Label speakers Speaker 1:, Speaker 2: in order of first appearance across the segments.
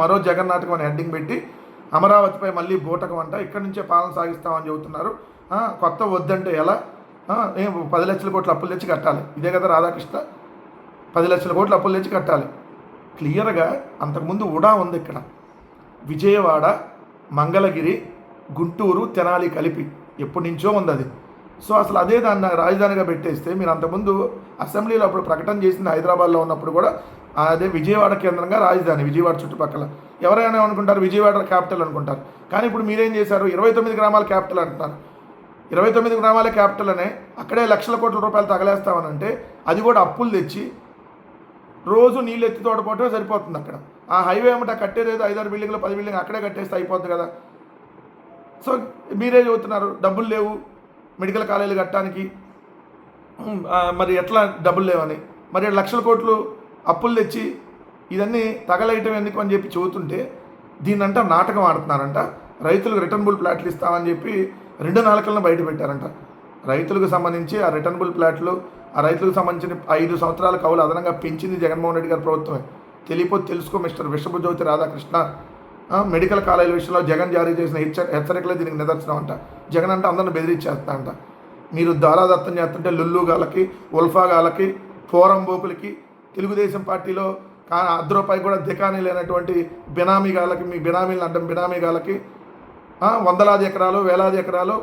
Speaker 1: మరో జగన్ నాటకం అని హెడ్డింగ్ పెట్టి అమరావతిపై మళ్ళీ బూటకం అంట. ఇక్కడి నుంచే పాలన సాగిస్తామని చెబుతున్నారు. కొత్త వద్దంటే ఎలా? ఏం పది లక్షల కోట్ల అప్పులు తెచ్చి కట్టాలి. ఇదే కదా రాధాకృష్ణ. పది లక్షల కోట్ల అప్పులు తెచ్చి కట్టాలి. క్లియర్గా అంతకుముందు ఉడా ఉంది ఇక్కడ. విజయవాడ మంగళగిరి గుంటూరు తెనాలి కలిపి ఎప్పటి నుంచో ఉంది అది. సో అసలు అదే దాన్ని రాజధానిగా పెట్టేస్తే మీరు అంతకుముందు అసెంబ్లీలో అప్పుడు ప్రకటన చేసింది హైదరాబాద్లో ఉన్నప్పుడు కూడా అదే విజయవాడ కేంద్రంగా రాజధాని విజయవాడ చుట్టుపక్కల. ఎవరైనా అనుకుంటారు విజయవాడ క్యాపిటల్ అనుకుంటారు. కానీ ఇప్పుడు మీరేం చేశారు? ఇరవై తొమ్మిది గ్రామాల క్యాపిటల్ అంటున్నారు. ఇరవై తొమ్మిది గ్రామాల క్యాపిటల్ అనే అక్కడే లక్షల కోట్ల రూపాయలు తగలేస్తామనంటే అది కూడా అప్పులు తెచ్చి రోజు నీళ్ళు ఎత్తి తోడపోవటమే సరిపోతుంది అక్కడ. ఆ హైవే ఏమిటా కట్టేది ఐదారు బిల్డింగ్లు పది బిల్డింగ్ అక్కడే కట్టేస్తే అయిపోద్ది కదా. సో మీరే చెబుతున్నారు డబ్బులు లేవు. మెడికల్ కాలేజీలు కట్టడానికి. మరి ఎట్లా డబ్బులు లేవని? మరి లక్షల కోట్లు అప్పులు తెచ్చి ఇదన్నీ తగలేయటం ఎందుకు అని చెప్పి చెబుతుంటే దీన్నంట నాటకం ఆడుతున్నారంట. రైతులకు రిటర్నబుల్ ప్లాట్లు ఇస్తామని చెప్పి రెండు నాలుకలను బయట పెట్టారంట. రైతులకు సంబంధించి ఆ రిటర్నబుల్ ప్లాట్లు ఆ రైతులకు సంబంధించిన ఐదు సంవత్సరాల కవులు అదనంగా పెంచింది జగన్మోహన్ రెడ్డి గారి ప్రభుత్వమే. తెలియపోతే తెలుసుకో మిస్టర్ విశ్వభజ్యోతి రాధాకృష్ణ. మెడికల్ కాలేజీల విషయంలో జగన్ జారీ చేసిన హెచ్చ హెచ్చరికలే దీనికి నిదర్శనం అంట జగన్ అంటే అందరిని బెదిరించేస్తా అంట మీరు దారాదత్తం చేస్తుంటే లుల్లు గాలకి ఉల్ఫా గాలకి పోరంబోకులకి తెలుగుదేశం పార్టీలో కా అర్ధ రూపాయి కూడా దికానీ లేనటువంటి బినామీ గాలకి మీ బినామీలను అడ్డం బినామీ గాలకి వందలాది ఎకరాలు వేలాది ఎకరాలు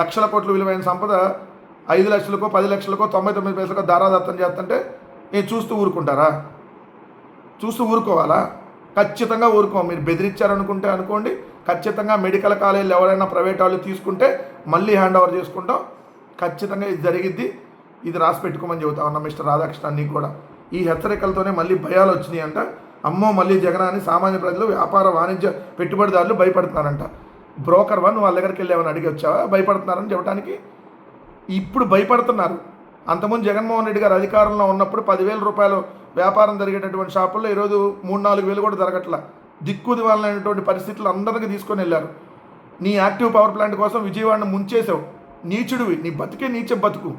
Speaker 1: లక్షల కోట్ల విలువైన సంపద ఐదు లక్షలకో పది లక్షలకో తొంభై తొమ్మిది పైసలకో దారాదత్తం చేస్తుంటే నేను చూస్తూ ఊరుకుంటారా? చూస్తూ ఊరుకోవాలా? ఖచ్చితంగా ఊరుకోం. మీరు బెదిరించారనుకుంటే అనుకోండి. ఖచ్చితంగా మెడికల్ కాలేజీలు ఎవరైనా ప్రైవేట్ వాళ్ళు తీసుకుంటే మళ్ళీ హ్యాండ్ ఓవర్ చేసుకుంటాం. ఖచ్చితంగా ఇది జరిగిద్ది. ఇది రాసి పెట్టుకోమని చెబుతా ఉన్నా మిస్టర్ రాధాకృష్ణ నీకు కూడా. ఈ హెచ్చరికలతోనే మళ్ళీ భయాలు వచ్చినాయి అంట అమ్మో మళ్ళీ జగన్ అని సామాన్య ప్రజలు వ్యాపార వాణిజ్య పెట్టుబడిదారులు భయపడుతున్నారంట. బ్రోకర్ వన్ వాళ్ళ దగ్గరికి వెళ్ళామని అడిగి వచ్చావా? భయపడుతున్నారని చెప్పడానికి ఇప్పుడు భయపడుతున్నారు. అంతకుముందు జగన్మోహన్ రెడ్డి గారు అధికారంలో ఉన్నప్పుడు పదివేల రూపాయలు వ్యాపారం జరిగేటటువంటి షాపుల్లో ఈరోజు మూడు నాలుగు వేలు కూడా జరగట్లా. దిక్కుది వాళ్ళైనటువంటి పరిస్థితులు అందరికీ తీసుకొని వెళ్ళారు. నీ యాక్టివ్ పవర్ ప్లాంట్ కోసం విజయవాడను ముంచేసావు నీచుడివి. నీ బతికే నీచే బతుకు.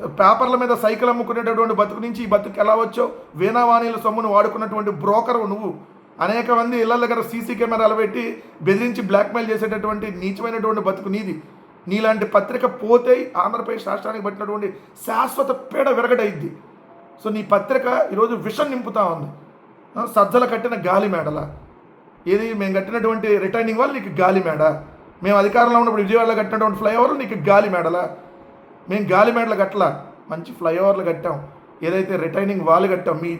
Speaker 1: పేపర్ల మీద సైకిల్ అమ్ముకునేటటువంటి బతుకు నుంచి ఈ బతుకు ఎలా వచ్చో వీణావాణిల సొమ్మును వాడుకున్నటువంటి బ్రోకర్ నువ్వు. అనేక మంది ఇళ్ళ దగ్గర సీసీ కెమెరాలు పెట్టి బెదిరించి బ్లాక్మెయిల్ చేసేటటువంటి నీచమైనటువంటి బతుకు నీది. నీలాంటి పత్రిక పోతే ఆంధ్రప్రదేశ్ రాష్ట్రానికి పట్టినటువంటి శాశ్వత పీడ విరగడైద్ది. సో నీ పత్రిక ఈరోజు విషం నింపుతా ఉంది. సజ్జల కట్టిన గాలి మేడల. ఏది మేము కట్టినటువంటి రిటర్నింగ్ వల్ల నీకు గాలి మేడ. మేము అధికారంలో ఉన్నప్పుడు విజయవాడలో కట్టినటువంటి ఫ్లైఓవర్ నీకు గాలి మేడలా. మేము గాలిమేడలు కట్టలా. మంచి ఫ్లైఓవర్లు కట్టాం. ఏదైతే రిటైనింగ్ వాళ్ళు కట్టాం మీ